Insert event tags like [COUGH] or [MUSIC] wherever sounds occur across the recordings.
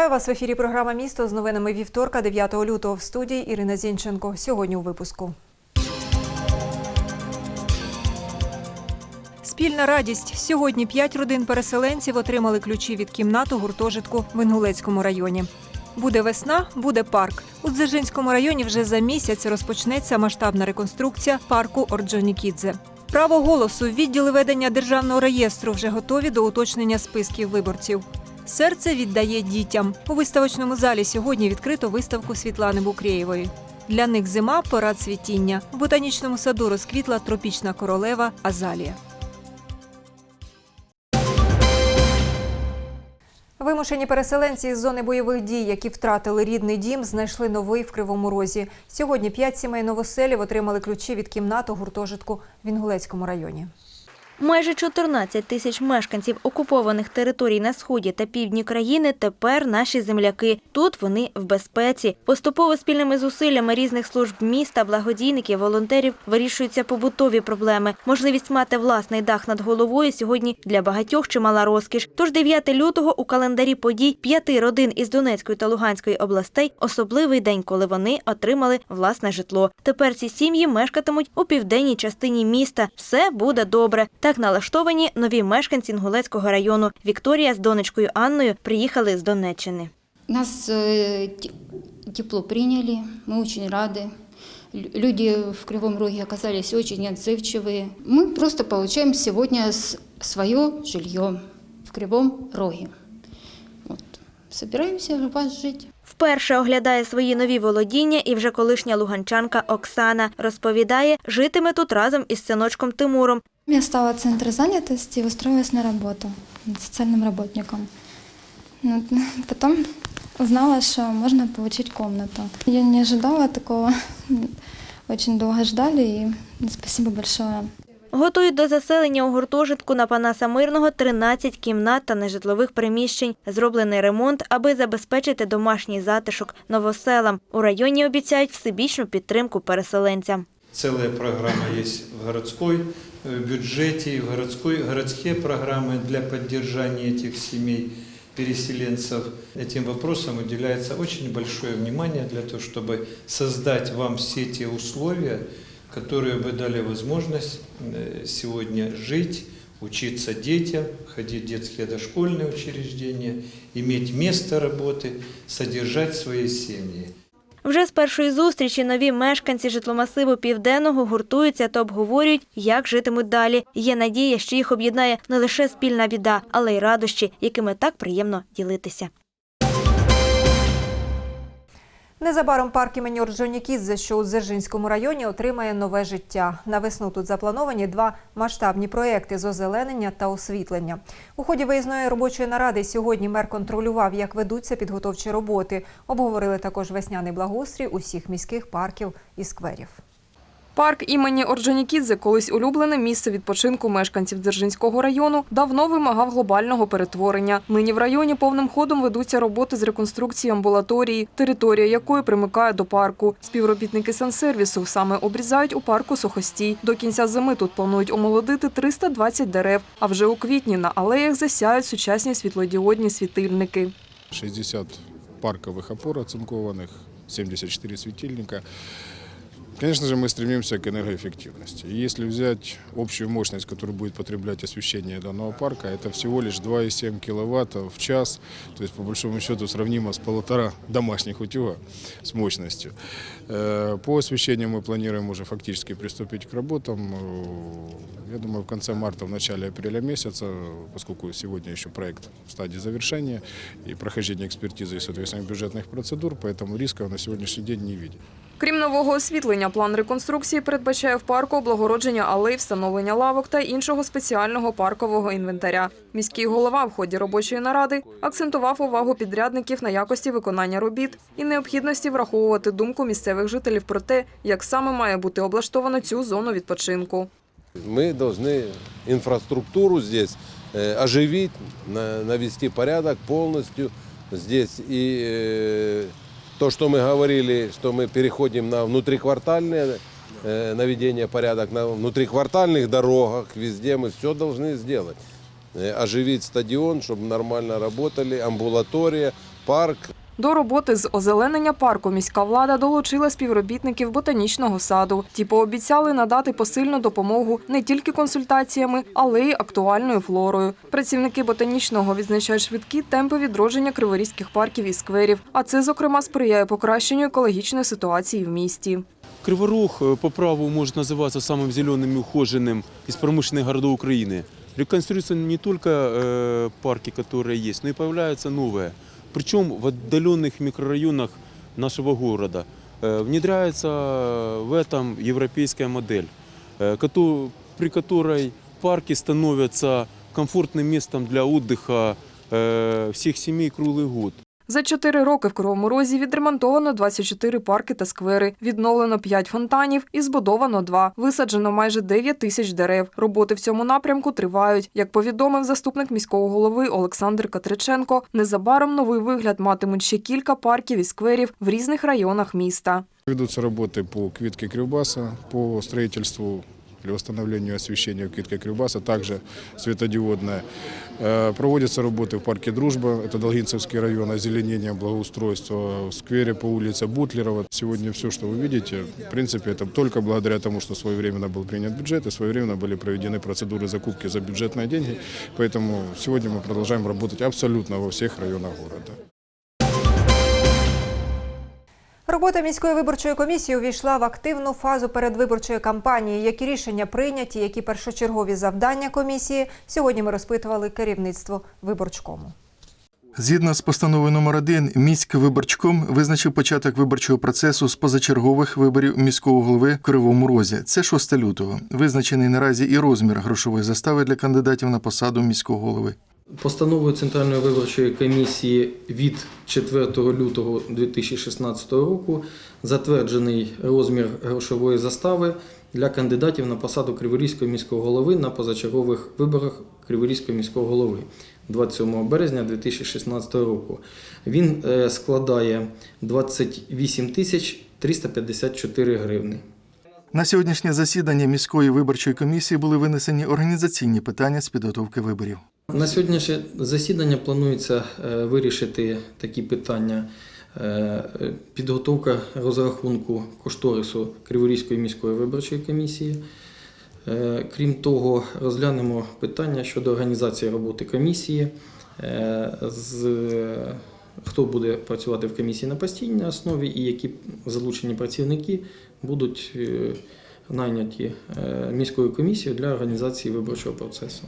Вітаю вас в ефірі. Програма Місто з новинами вівторка, 9 лютого в студії Ірина Зінченко. Сьогодні у випуску. Спільна радість. Сьогодні п'ять родин переселенців отримали ключі від кімнат у гуртожитку в Інгулецькому районі. Буде весна, буде парк. У Дзержинському районі вже за місяць розпочнеться масштабна реконструкція парку Орджонікідзе. Право голосу відділи ведення державного реєстру вже готові до уточнення списків виборців. Серце віддає дітям. У виставочному залі сьогодні відкрито виставку Світлани Букрєєвої. Для них зима пора цвітіння. В ботанічному саду розквітла тропічна королева Азалія. Вимушені переселенці з зони бойових дій, які втратили рідний дім, знайшли новий в Кривому Розі. Сьогодні п'ять сімей новоселів отримали ключі від кімнат у гуртожитку в Інгулецькому районі. Майже 14 тисяч мешканців окупованих територій на сході та півдні країни тепер наші земляки. Тут вони в безпеці. Поступово спільними зусиллями різних служб міста, благодійників, волонтерів вирішуються побутові проблеми. Можливість мати власний дах над головою сьогодні для багатьох чимала розкіш. Тож 9 лютого у календарі подій п'яти родин із Донецької та Луганської областей особливий день, коли вони отримали власне житло. Тепер ці сім'ї мешкатимуть у південній частині міста. Все буде добре. Так налаштовані нові мешканці Інгулецького району. Вікторія з донечкою Анною приїхали з Донеччини. Нас э, те- тепло приняли, мы очень рады. Лю- Люди в Кривом Роге оказались очень отзывчивые. Мы просто получаем сегодня свое жилье в Кривом Роге. Вот. Собираемся у вас жить. Вперше оглядає свої нові володіння і вже колишня луганчанка Оксана розповідає, житиме тут разом із синочком Тимуром. Я стала в центр занятости и устроилась на работу социальным работником. Ну, Потом узнала, что можно получить комнату. Я не ожидала такого. Очень долго ждали, и спасибо большое. Готують до заселення у гуртожитку на Панаса Мирного 13 кімнат та нежитлових приміщень. Зроблений ремонт, аби забезпечити домашній затишок новоселам. У районі обіцяють всебічну підтримку переселенцям. Целая программа есть в городской э, бюджете, и в городской, городские программы для поддержания этих семей, переселенцев. Этим вопросам уделяется очень большое внимание для того, чтобы создать вам все те условия, которые бы дали возможность э, сегодня жить, учиться детям, ходить в детские дошкольные учреждения, иметь место работы, содержать свои семьи. Вже з першої зустрічі нові мешканці житломасиву південного гуртуються та обговорюють, як житимуть далі. Є надія, що їх об'єднає не лише спільна біда, але й радощі, якими так приємно ділитися. Незабаром парк імені Орджонікідзе, що у Дзержинському районі, отримає нове життя. На весну тут заплановані два масштабні проекти з озеленення та освітлення. У ході виїзної робочої наради сьогодні мер контролював, як ведуться підготовчі роботи. Обговорили також весняний благоустрій усіх міських парків і скверів. Парк імені Орджонікідзе, колись улюблене місце відпочинку мешканців Дзержинського району, давно вимагав глобального перетворення. Нині в районі повним ходом ведуться роботи з реконструкції амбулаторії, територія якої примикає до парку. Співробітники сансервісу саме обрізають у парку сухостій. До кінця зими тут планують омолодити 320 дерев, а вже у квітні на алеях засяють сучасні світлодіодні світильники. 60 парковых опор оцинкованных, 74 светильника. Конечно же, мы стремимся к энергоэффективности. И если взять общую мощность, которую будет потреблять освещение данного парка, это всего лишь 2,7 киловатта в час, то есть по большому счету сравнимо с полутора домашних утюга с мощностью. Э, По освещению мы планируем уже фактически приступить к работам. Э, Я думаю, в конце марта, в начале апреля месяца, поскольку сегодня еще проект в стадии завершения и прохождения экспертизы и, соответственно, бюджетных процедур, поэтому рисков на сегодняшний день не видим. Крім нового освітлення, план реконструкції передбачає в парку облагородження алей, встановлення лавок та іншого спеціального паркового інвентаря. Міський голова в ході робочої наради акцентував увагу підрядників на якості виконання робіт і необхідності враховувати думку місцевих жителів про те, як саме має бути облаштовано цю зону відпочинку. Мы должны инфраструктуру здесь э, оживить, на- навести порядок полностью здесь. И э, то, что мы говорили, что мы переходим на внутриквартальное э, наведение порядок, на внутриквартальных дорогах, везде мы все должны сделать. Э, Оживить стадион, чтобы нормально работали, амбулатория, парк. До роботи з озеленення парку міська влада долучила співробітників ботанічного саду. Ті пообіцяли надати посильну допомогу не тільки консультаціями, але й актуальною флорою. Працівники ботанічного відзначають швидкі темпи відродження криворізьких парків і скверів. А це, зокрема, сприяє покращенню екологічної ситуації в місті. Криворог э, по праву может называться самым зеленым и ухоженным из промышленных городов Украины. Реконструируются не только э, парки, которые есть, но и появляются новые. Причем в отдаленных микрорайонах нашего города. Э, внедряется в этом европейская модель, э, кото- при которой парки становятся комфортным местом для отдыха э, всех семей круглый год. За чотири роки в Кривому Розі відремонтовано 24 парки та сквери, відновлено 5 фонтанів і збудовано 2. Висаджено майже 9 тисяч дерев. Роботи в цьому напрямку тривають. Як повідомив заступник міського голови Олександр Катриченко, незабаром новий вигляд матимуть ще кілька парків і скверів в різних районах міста. Ведутся работы по квитке Кривбаса, по строительству или восстановлению освещения в квитке Кривбаса, также светодиодная. Э, Проводятся работы в парке «Дружба», это Долгинцевский район, озеленение, благоустройство, в сквере по улице Бутлерова. Сегодня все, что вы видите, в принципе, это только благодаря тому, что своевременно был принят бюджет и своевременно были проведены процедуры закупки за бюджетные деньги. Поэтому сегодня мы продолжаем работать абсолютно во всех районах города. Робота міської виборчої комісії увійшла в активну фазу передвиборчої кампанії. Які рішення прийняті, які першочергові завдання комісії. Сьогодні ми розпитували керівництво виборчкому. Згідно з постановою номер 1 міськвиборчком визначив початок виборчого процесу з позачергових виборів міського голови в Кривому Розі. Це 6 лютого. Визначений наразі і розмір грошової застави для кандидатів на посаду міського голови. Постановою Центральної виборчої комісії від 4 лютого 2016 року затверджений розмір грошової застави для кандидатів на посаду Криворізького міського голови на позачергових виборах Криворізького міського голови 27 березня 2016 року. Він е, складає 28 тисяч 354 гривни. На сьогоднішнє засідання міської виборчої комісії були винесені організаційні питання з підготовки виборів. На сьогоднішнє засідання планується е, вирішити такі питання. Е, Підготовка розрахунку кошторису Криворізької міської виборчої комісії. Е, Крім того, розглянемо питання щодо організації роботи комісії, хто буде працювати в комісії на постійній основі і які залучені працівники будуть найняті міською комісією для організації виборчого процесу.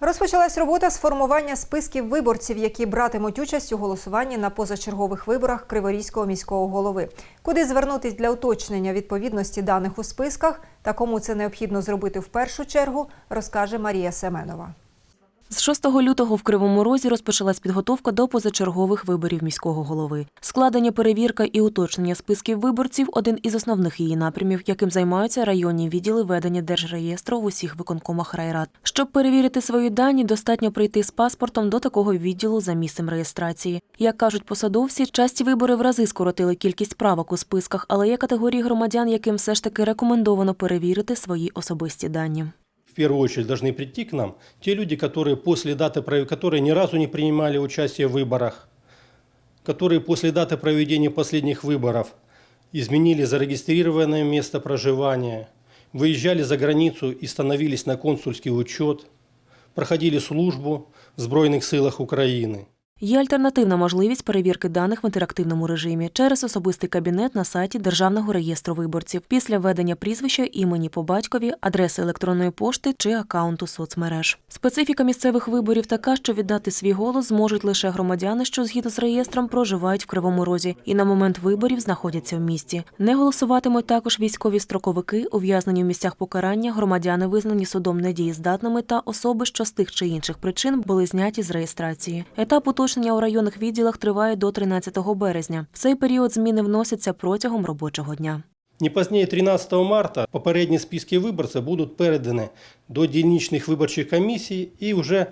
Розпочалась робота з формування списків виборців, які братимуть участь у голосуванні на позачергових виборах Криворізького міського голови. Куди звернутись для уточнення відповідності даних у списках та кому це необхідно зробити в першу чергу, розкаже Марія Семенова. З 6 лютого в Кривому Розі розпочалась підготовка до позачергових виборів міського голови. Складення, перевірка і уточнення списків виборців один із основних її напрямів, яким займаються районні відділи ведення держреєстру в усіх виконкомах райрад. Щоб перевірити свої дані, достатньо прийти з паспортом до такого відділу за місцем реєстрації. Як кажуть посадовці, часті вибори в рази скоротили кількість правок у списках, але є категорії громадян, яким все ж таки рекомендовано перевірити свої особисті дані. Первую очередь должны прийти к нам те люди, которые после даты, которые ни разу не принимали участие в выборах, которые после даты проведения последних выборов изменили зарегистрированное место проживания, выезжали за границу и становились на консульский учет, проходили службу в Збройных силах України. Є альтернативна можливість перевірки даних в інтерактивному режимі через особистий кабінет на сайті Державного реєстру виборців після введення прізвища, імені по батькові, адреси електронної пошти чи акаунту соцмереж. Специфіка місцевих виборів така, що віддати свій голос зможуть лише громадяни, що згідно з реєстром проживають в Кривому Розі і на момент виборів знаходяться в місті. Не голосуватимуть також військові строковики, ув'язнені в місцях покарання, громадяни, визнані судом недієздатними та особи, що з тих чи інших причин були зняті з реєстрації. Етап уточнення у районних відділах триває до 13 березня. В цей період зміни вносяться протягом робочого дня. Не позднее 13 марта попередні списки виборців будуть передані до дільничних виборчих комісій і вже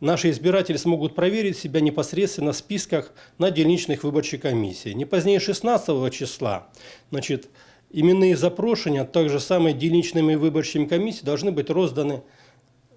наши избиратели смогут проверить себя непосредственно в списках на дільничных выборчих комиссий. Не позднее 16 числа значит, именные запрошения, также самые дільничными выборчими комиссиями должны быть розданы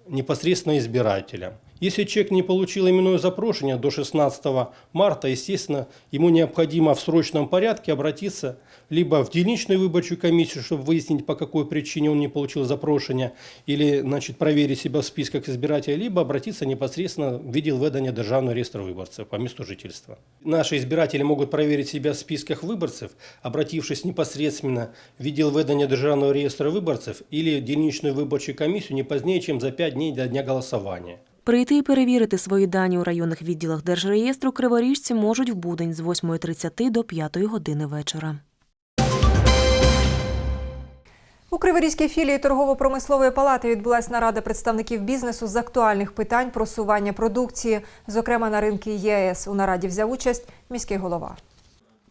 непосредственно избирателям. Если человек не получил именное запрошение до 16 марта, естественно, ему необходимо в срочном порядке обратиться либо в дільничную выборчую комиссию, чтобы выяснить, по какой причине он не получил запрошення, или значит, проверить себя в списках избирателей, либо обратиться непосредственно в відділ ведення Державного реєстру виборців по месту жительства. Наши избиратели могут проверить себя в списках выборцев, обратившись непосредственно в відділ ведення Державного реєстру виборців или в дільничную виборчу комісію не позднее, чем за 5 дней до дня голосування. Прийти і перевірити свої дані у районних відділах Держреєстру криворіжці можуть в будень з 8.30 до 5 години вечора. У Криворізькій філії торгово-промислової палати відбулася нарада представників бізнесу з актуальних питань просування продукції, зокрема на ринки ЄС. У нараді взяв участь міський голова.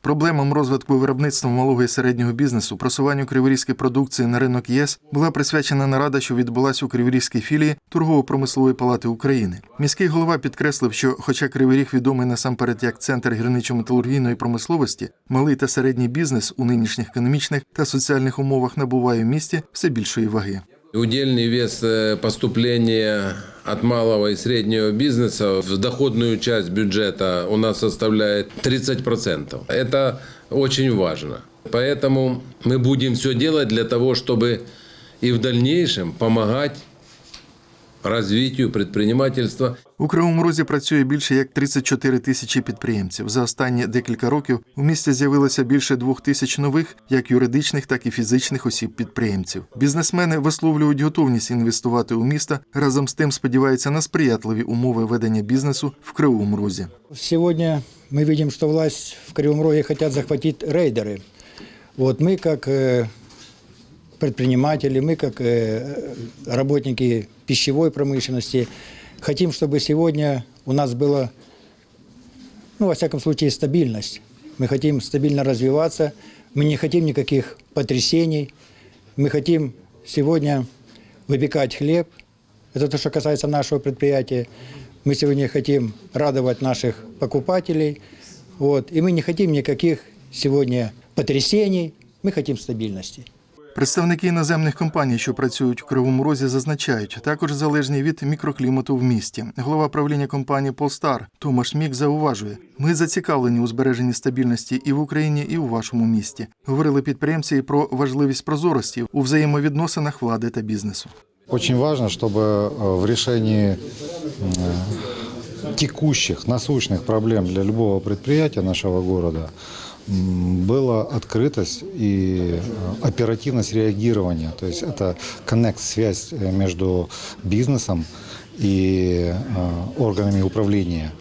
Проблемам розвитку виробництва малого і середнього бізнесу, просуванню криворізької продукції на ринок ЄС була присвячена нарада, що відбулася у Криворізькій філії торгово-промислової палати України. Міський голова підкреслив, що, хоча Кривий Ріг відомий насамперед як центр гірничо-металургійної промисловості, малий та середній бізнес у нинішніх економічних та соціальних умовах набуває в місті все більшої ваги. Удельный вес э, поступления от малого и среднего бизнеса в доходную часть бюджета у нас составляет 30%. Это очень важно. Поэтому мы будем все делать для того, чтобы и в дальнейшем помогать развитию предпринимательства. У Кривому Розі працює більше як 34 тисячі підприємців. За останні декілька років у місті з'явилося більше двох тисяч нових, як юридичних, так і фізичних осіб-підприємців. Бізнесмени висловлюють готовність інвестувати у місто. Разом з тим сподіваються на сприятливі умови ведення бізнесу в Кривому Розі. Сегодня мы видим, что власть в Кривом Роге хотят захватить рейдеры. Вот мы как э, предприниматели, мы как э, работники пищевой промышленности хотим, чтобы сегодня у нас была, ну, во всяком случае, стабильность. Мы хотим стабильно развиваться, мы не хотим никаких потрясений, мы хотим сегодня выпекать хлеб. Это то, что касается нашего предприятия. Мы сегодня хотим радовать наших покупателей. Вот. И мы не хотим никаких сегодня потрясений, мы хотим стабильности. Представники іноземних компаній, що працюють у Кривому Розі, зазначають, також залежні від мікроклімату в місті. Голова правління компанії Полстар Томаш Мік зауважує: ми зацікавлені у збереженні стабільності і в Україні, і у вашому місті. Говорили підприємці і про важливість прозорості у взаємовідносинах влади та бізнесу. Очень важно, чтобы э, в решении э, текущих, насущных проблем для любого предприятия нашего города м, была открытость и э, оперативность реагирования. То есть это коннект, связь э, между бизнесом и э, органами управления.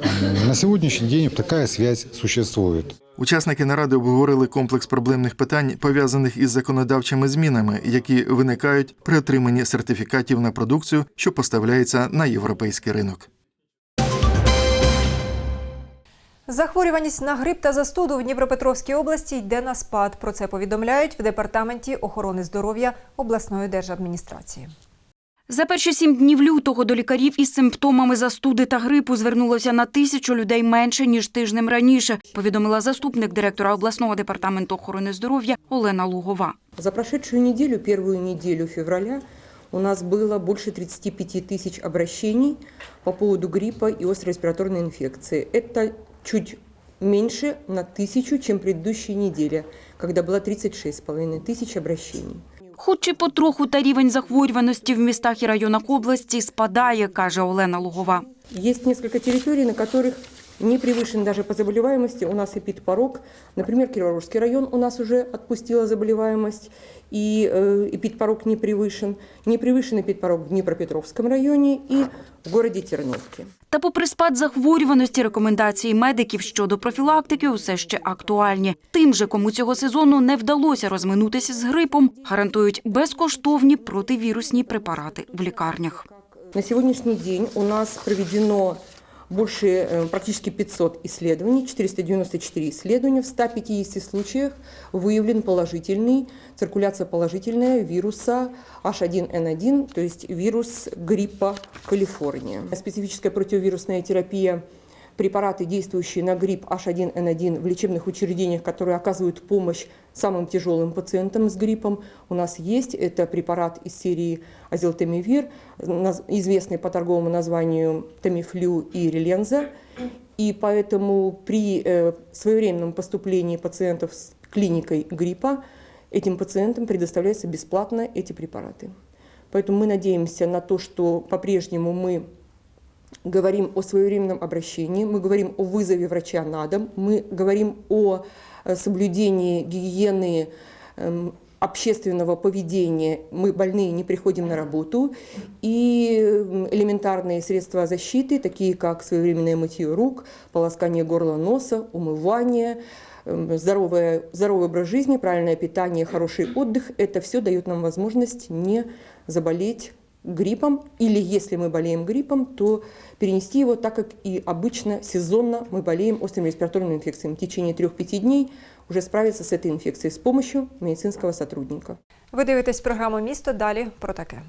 М, На сегодняшний день такая связь существует. Учасники наради обговорили комплекс проблемних питань, пов'язаних із законодавчими змінами, які виникають при отриманні сертифікатів на продукцію, що поставляється на європейський ринок. Захворюваність на грип та застуду в Дніпропетровській області йде на спад. Про це повідомляють в департаменті охорони здоров'я обласної держадміністрації. За перші сім днів лютого до лікарів із симптомами застуди та грипу звернулося на тисячу людей менше ніж тижнем раніше. Повідомила заступник директора обласного департаменту охорони здоров'я Олена Лугова. За прошедшую неделю, первую неделю февраля, у нас было больше 35 тысяч обращений по поводу гриппа и острой респираторной инфекции. Это чуть меньше на тысячу, чем предыдущей неделе, когда было 36,5 тысяч обращений. Хоч і потроху та рівень захворюваності в містах і районах області спадає, каже Олена Лугова. Есть несколько территорий, на которых не превышен даже по заболеваемости у нас эпидпорог. Например, Криворожский район у нас уже отпустила заболеваемость, и э, эпидпорог не превышен. Не превышен эпидпорог в Днепропетровском районе и в городе Терновке. Та попри спад захворюваності, рекомендації медиків щодо профілактики усе ще актуальні. Тим же, кому цього сезону не вдалося розминутися з грипом, гарантують безкоштовні противірусні препарати в лікарнях. На сегодняшний день у нас проведено больше, э, практически 500 исследований, 494 исследования. В 150 случаях выявлен положительный, циркуляция положительная вируса H1N1, то есть вирус гриппа Калифорния. Специфическая противовирусная терапия препараты, действующие на грипп H1N1 в лечебных учреждениях, которые оказывают помощь самым тяжелым пациентам с гриппом, у нас есть. Это препарат из серии азилтемивир, наз- известный по торговому названию Тамифлю и Реленза. И поэтому при э, своевременном поступлении пациентов с клиникой гриппа этим пациентам предоставляются бесплатно эти препараты. Поэтому мы надеемся на то, что по-прежнему мы говорим о своевременном обращении, мы говорим о вызове врача на дом, мы говорим о э, соблюдении гигиены эм, общественного поведения. Мы больные не приходим на работу. И эм, элементарные средства защиты, такие как своевременное мытье рук, полоскание горла носа, умывание, эм, здоровый, здоровый образ жизни, правильное питание, хороший отдых, это все дает нам возможность не заболеть гриппом, или если мы болеем гриппом, то перенести его так, как и обычно сезонно мы болеем острыми респираторными инфекциями. В течение 3-5 дней уже справиться с этой инфекцией с помощью медицинского сотрудника. Ви дивитесь програму Місто. Далі про таке.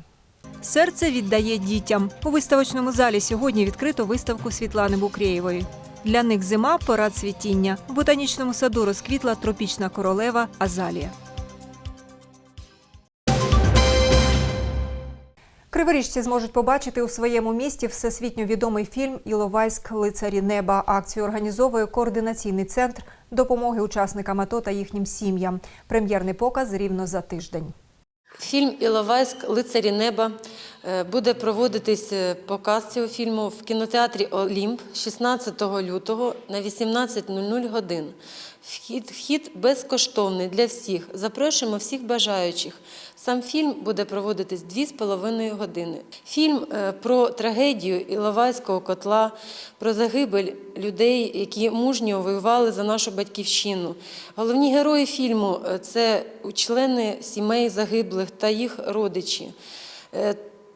Серце віддає дітям. У виставочному залі сьогодні відкрито виставку Світлани Букреєвої. Для них зима пора цвітіння. В ботанічному саду розквітла тропічна королева Азалія. Криворіжці зможуть побачити у своєму місті всесвітньо відомий фільм Іловайськ лицарі неба. Акцію організовує координаційний центр допомоги учасникам АТО та їхнім сім'ям. Прем'єрний показ рівно за тиждень. Фільм Іловайськ Лицарі неба е, буде проводитись е, показ цього фільму в кінотеатрі Олімп 16 лютого на 18.00 годин. Вхід, вхід безкоштовний для всіх. Запрошуємо всіх бажаючих. Сам фільм буде проводитись 2,5 години. Фільм е, про трагедію Іловайського котла, про загибель людей, які мужньо воювали за нашу батьківщину. Головні герої фільму е, це члени сімей загиблих та їх родичі.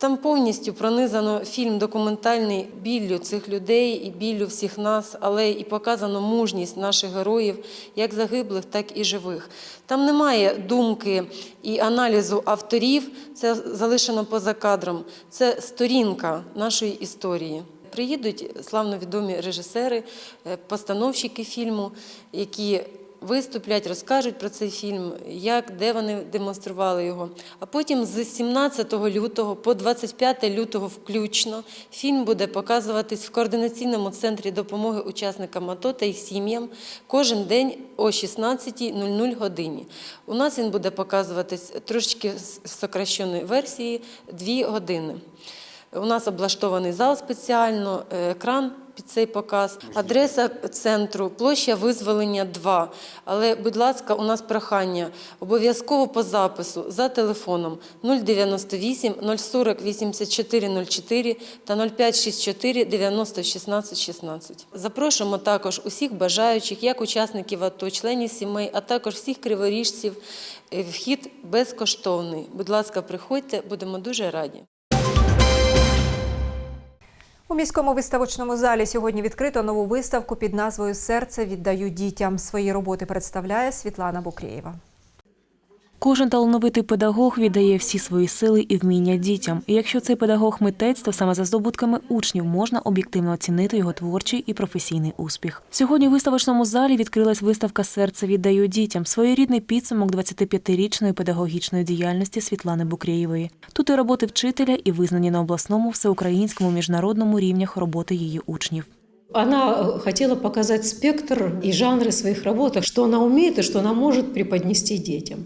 Там повністю пронизано фільм документальний біллю цих людей і біллю всіх нас, але і показано мужність наших героїв, як загиблих, так і живих. Там немає думки і аналізу авторів, це залишено поза кадром. Це сторінка нашої історії. Приїдуть славновідомі режисери, е, постановщики фільму, які виступлять, розкажуть про цей фільм, як, де вони демонстрували його. А потім з 17 лютого по 25 лютого включно фільм буде показуватись в координаційному центрі допомоги учасникам АТО та їх сім'ям кожен день о 16.00 годині. У нас він буде показуватись трошки в сокращеної версії 2 години. У нас облаштований зал спеціально, е, екран під цей показ. Адреса центру, площа визволення 2. Але, будь ласка, у нас прохання обов'язково по запису за телефоном 098 040 84 04 та 0564 90 16 16. Запрошуємо також усіх бажаючих, як учасників АТО, членів сімей, а також всіх криворіжців. Е, Вхід безкоштовний. Будь ласка, приходьте, будемо дуже раді. У міському виставочному залі сьогодні відкрито нову виставку під назвою Серце віддаю дітям. Свої роботи представляє Світлана Букреєва. Кожен талановитий педагог віддає всі свої сили і вміння дітям. І якщо цей педагог митець, то саме за здобутками учнів можна об'єктивно оцінити його творчий і професійний успіх. Сьогодні у виставочному залі відкрилась виставка Серце віддаю дітям своєрідний підсумок 25-річної педагогічної діяльності Світлани Букреєвої. Тут і роботи вчителя, і визнані на обласному, всеукраїнському, міжнародному рівнях роботи її учнів. Она хотела показать спектр и жанры своих работ, что она умеет и что она может преподнести детям.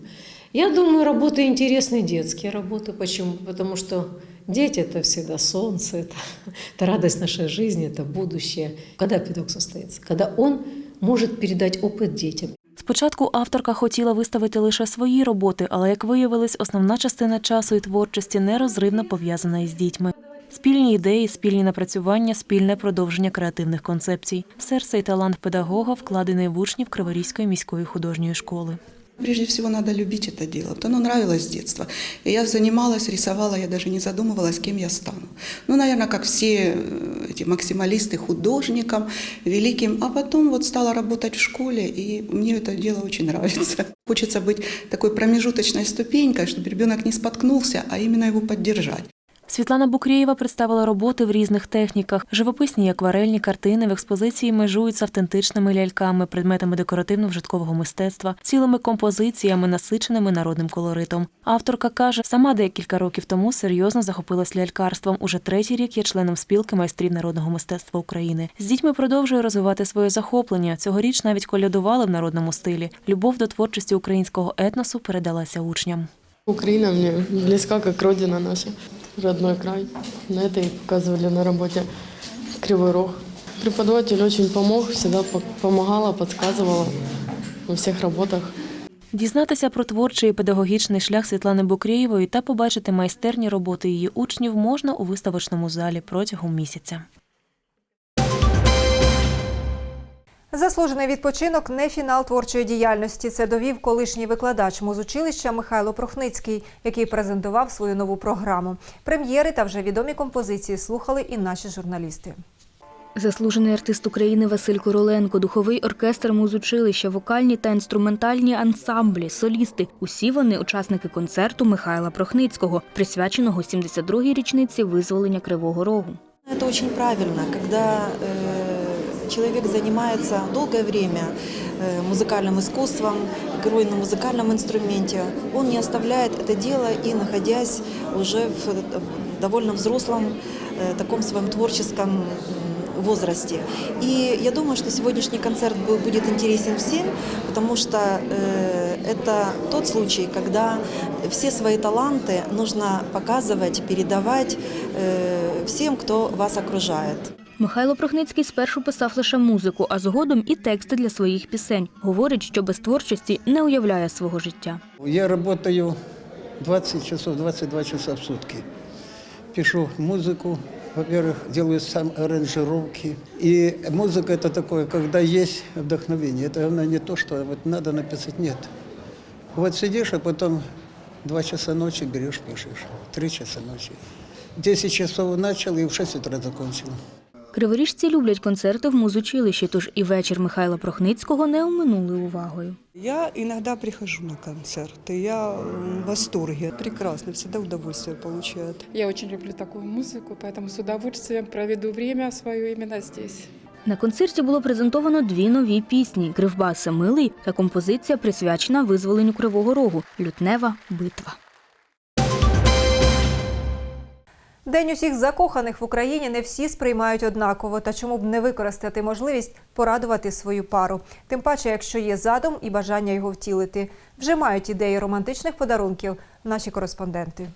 Я думаю, работы интересные детские работы. Почему? Потому что дети – это всегда солнце, это, [LAUGHS] это радость нашей жизни, это будущее. Когда педагог состоится? Когда он может передать опыт детям. Спочатку авторка хотіла виставити лише свої роботи, але як виявилось, основна частина часу і творчості нерозривно пов'язана із дітьми. Спільні ідеї, спільні напрацювання, спільне продовження креативних концепцій. Серце і талант педагога вкладений в учнів Криворізької міської художньої школи. Прежде всего надо любить это дело. Вот оно нравилось с детства. И я занималась, рисовала, я даже не задумывалась, кем я стану. Ну, наверное, как все э, эти максималисты, художником, великим. А потом вот стала работать в школе, и мне это дело очень нравится. [LAUGHS] Хочется быть такой промежуточной ступенькой, чтобы ребенок не споткнулся, а именно его поддержать. Світлана Букрєєва представила роботи в різних техніках. Живописні і акварельні картини в експозиції межують з автентичними ляльками, предметами декоративно-вжиткового мистецтва, цілими композиціями, насиченими народним колоритом. Авторка каже, сама декілька років тому серйозно захопилась лялькарством. Уже третій рік є членом спілки майстрів народного мистецтва України. З дітьми продовжує розвивати своє захоплення. Цьогоріч навіть колядували в народному стилі. Любов до творчості українського етносу передалася учням. Украина мне близка, как родина наша, родной край. На это и показывали на работе Кривой Рог. Преподаватель очень помог, всегда по- помогала, подсказывала во всех работах. Дізнатися про творчий і педагогічний шлях Світлани Букрєєвої та побачити майстерні роботи її учнів можна у виставочному залі протягом місяця. Заслужений відпочинок не фінал творчої діяльності. Це довів колишній викладач музучилища Михайло Прохницький, який презентував свою нову програму. Прем'єри та вже відомі композиції слухали і наші журналісти. Заслужений артист України Василь Короленко, духовий оркестр музучилища, вокальні та інструментальні ансамблі, солісти. Усі вони учасники концерту Михайла Прохницького, присвяченого 72-й річниці визволення Кривого Рогу. Это очень правильно, когда э, человек занимается долгое время э, музыкальным искусством, игрой на музыкальном инструменте, он не оставляет это дело и находясь уже в э, довольно взрослом э, таком своем творческом м, возрасте. И я думаю, что сегодняшний концерт бу- будет интересен всем, потому что э, это тот случай, когда все свои таланты нужно показывать, передавать э, всем, кто вас окружает. Михайло Прохницький спершу писав лише музику, а згодом і тексти для своїх пісень. Говорить, що без творчості не уявляє свого життя. Я работаю 20 часов, 22 часа в сутки. Пишу музыку, во-первых, делаю сам аранжировки. И музыка это такое, когда есть вдохновение. Это она не то, что вот надо написать, нет. Вот сидишь, а потом два часа ночи берешь, пишешь. Три часа ночи. 10 часов начал и в 6 утра закончил. Криворіжці люблять концерти в музучилищі, тож і вечір Михайла Прохницького не оминули увагою. Я иногда прихожу на концерты, я в восторге. Прекрасно, всегда удовольствие получают. Я очень люблю такую музыку, поэтому с удовольствием проведу время свое именно здесь. На концерті було презентовано дві нові пісні Кривбаса Милий та композиція присвячена визволенню Кривого Рогу Лютнева битва. День усіх закоханих в Україні не всі сприймають однаково, та чому б не використати можливість порадувати свою пару. Тим паче, якщо є задум і бажання його втілити. Вже мають ідеї романтичних подарунків наші кореспонденти.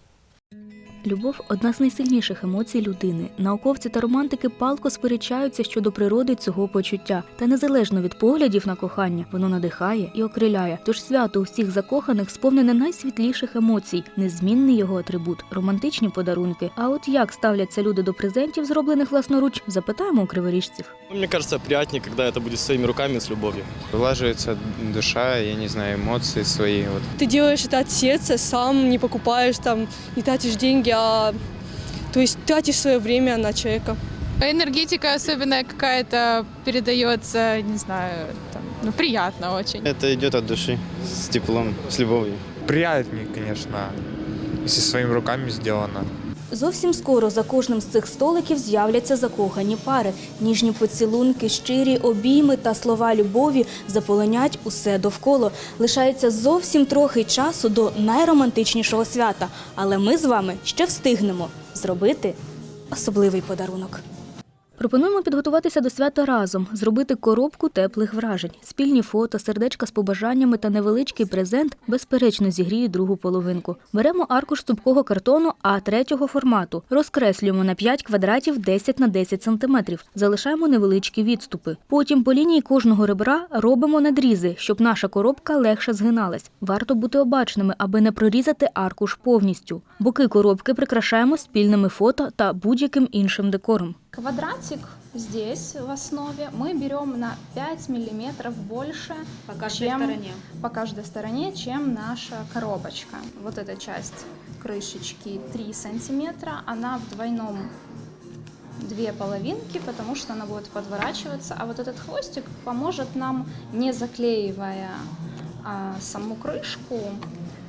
Любов одна з найсильніших емоцій людини. Науковці та романтики палко сперечаються щодо природи цього почуття. Та незалежно від поглядів на кохання, воно надихає і окриляє. Тож свято усіх закоханих сповнене найсвітліших емоцій, незмінний його атрибут романтичні подарунки. А от як ставляться люди до презентів, зроблених власноруч, запитаємо у криворіжців. Ну, Мне кажется, приятнее, когда это будет своими руками, с любовью. Влаживается душа, я не знаю, эмоции свои. Вот. Ты делаешь это от сердца, сам не покупаешь там, не тратишь деньги, А то есть тратишь свое время на человека. Энергетика особенная какая-то передается, не знаю, там, ну приятно очень. Это идет от души, с теплом, с любовью. Приятнее, конечно, если своими руками сделано. Зовсім скоро за кожним з цих столиків з'являться закохані пари. Ніжні поцілунки, щирі обійми та слова любові заполонять усе довкола. Лишається зовсім трохи часу до найромантичнішого свята. Але ми з вами ще встигнемо зробити особливий подарунок. Пропонуємо підготуватися до свята разом, зробити коробку теплих вражень. Спільні фото, сердечка з побажаннями та невеличкий презент безперечно зігріють другу половинку. Беремо аркуш цупкого картону А3 формату, розкреслюємо на 5 квадратів 10 на 10 сантиметрів, залишаємо невеличкі відступи. Потім по лінії кожного ребра робимо надрізи, щоб наша коробка легше згиналась. Варто бути обачними, аби не прорізати аркуш повністю. Боки коробки прикрашаємо спільними фото та будь-яким іншим декором. Квадратик здесь в основе мы берем на 5 миллиметров больше, По каждой чем, стороне. по каждой стороне, чем наша коробочка. Вот эта часть крышечки 3 сантиметра, она в двойном две половинки, потому что она будет подворачиваться, а вот этот хвостик поможет нам, не заклеивая а, саму крышку,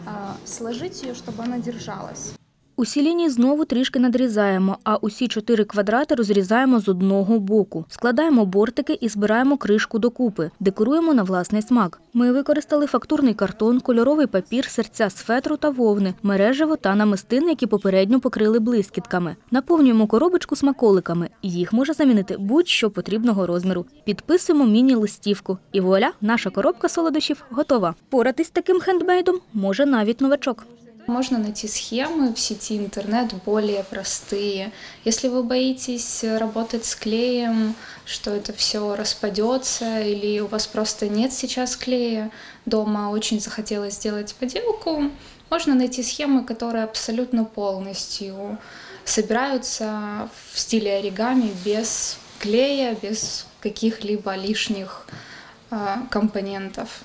а, сложить ее, чтобы она держалась. Усі лінії знову трішки надрізаємо, а усі чотири квадрати розрізаємо з одного боку. Складаємо бортики і збираємо кришку докупи. Декоруємо на власний смак. Ми використали фактурний картон, кольоровий папір, серця з фетру та вовни, мережево та намистини, які попередньо покрили блискітками. Наповнюємо коробочку смаколиками. Їх може замінити будь-що потрібного розміру. Підписуємо міні-листівку. І вуаля, наша коробка солодощів готова. Поратись таким хендмейдом може навіть новачок. Можно найти схемы в сети интернет более простые. Если вы боитесь работать с клеем, что это все распадется, или у вас просто нет сейчас клея, дома очень захотелось сделать поделку, можно найти схемы, которые абсолютно полностью собираются в стиле оригами без клея, без каких-либо лишних а, компонентов.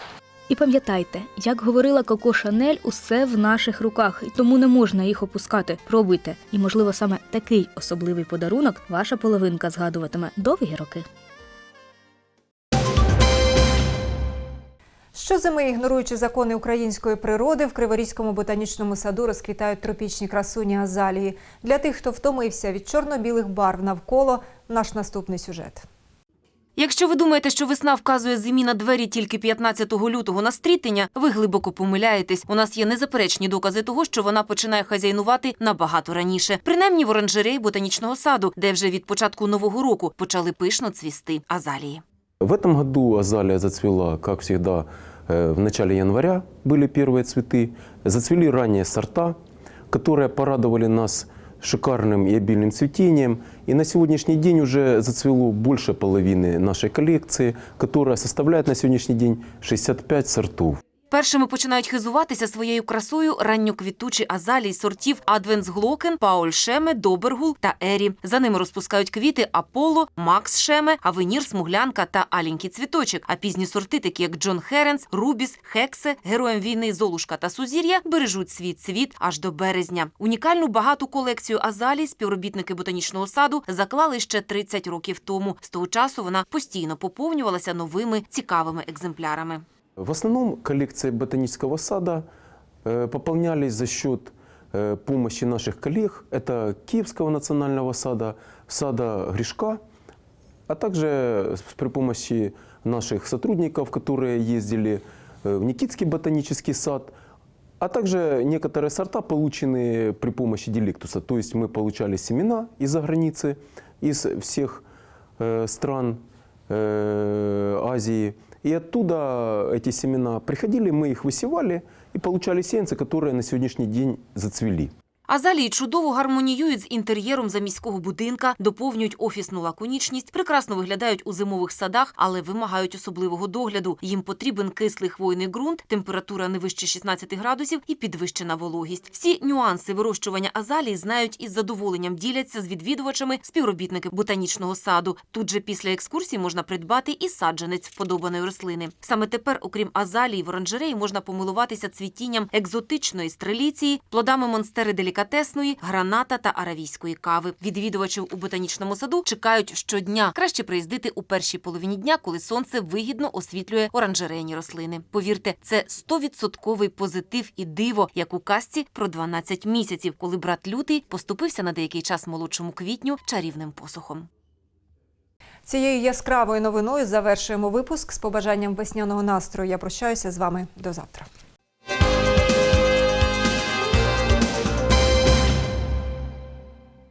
І пам'ятайте, як говорила Коко Шанель, усе в наших руках, і тому не можна їх опускати. Пробуйте. І, можливо, саме такий особливий подарунок ваша половинка згадуватиме довгі роки. Щозими, ігноруючи закони української природи, в Криворізькому ботанічному саду розквітають тропічні красуні азалії. Для тих, хто втомився від чорно-білих барв навколо, наш наступний сюжет. Якщо ви думаєте, що весна вказує зимі на двері тільки 15 лютого на стрітення, ви глибоко помиляєтесь. У нас є незаперечні докази того, що вона починає хазяйнувати набагато раніше. Принаймні в оранжереї ботанічного саду, де вже від початку нового року почали пишно цвісти азалії. В этом году азалия зацвела, как всегда, э, в начале января были первые цветы. Зацвели ранние сорта, которые порадовали нас шикарным и обильным цветением. И на сегодняшний день уже зацвело больше половины нашей коллекции, которая составляет на сегодняшний день 65 сортов. Першими починають хизуватися своєю красою ранньоквітучі азалії сортів Адвенсглокен, Пауль Шеме, Добергул та Ері. За ними розпускають квіти Аполло, Макс Шеме, Авенір, Смуглянка та Аленький цвіточок. А пізні сорти, такі як Джон Херенс, Рубіс, Хексе, Героям війни Золушка та Сузір'я, бережуть свій цвіт аж до березня. Унікальну багату колекцію азалій співробітники ботанічного саду заклали ще 30 років тому. З того часу вона постійно поповнювалася новими цікавими екземплярами. В основном коллекции ботанического сада э, пополнялись за счет э, помощи наших коллег. Это Киевского национального сада, сада Гришка, а также с- при помощи наших сотрудников, которые ездили э, в Никитский ботанический сад, а также некоторые сорта, полученные при помощи Деликтуса. То есть мы получали семена из-за границы, из всех э, стран э, Азии. И оттуда эти семена приходили, мы их высевали и получали сеянцы, которые на сегодняшний день зацвели. Азалії чудово гармоніюють з інтер'єром заміського будинка, доповнюють офісну лаконічність, прекрасно виглядають у зимових садах, але вимагають особливого догляду. Їм потрібен кислий хвойний ґрунт, температура не вище 16 градусів і підвищена вологість. Всі нюанси вирощування азалій знають із задоволенням діляться з відвідувачами співробітники ботанічного саду. Тут же після екскурсії можна придбати і саджанець вподобаної рослини. Саме тепер, окрім азалії, в оранжереї можна помилуватися цвітінням екзотичної стреліції, плодами монстери делікатесної, граната та аравійської кави. Відвідувачів у ботанічному саду чекають щодня. Краще приїздити у першій половині дня, коли сонце вигідно освітлює оранжерейні рослини. Повірте, це 100% позитив і диво, як у казці про 12 місяців, коли брат лютий поступився на деякий час молодшому квітню чарівним посухом. Цією яскравою новиною завершуємо випуск з побажанням весняного настрою. Я прощаюся з вами до завтра.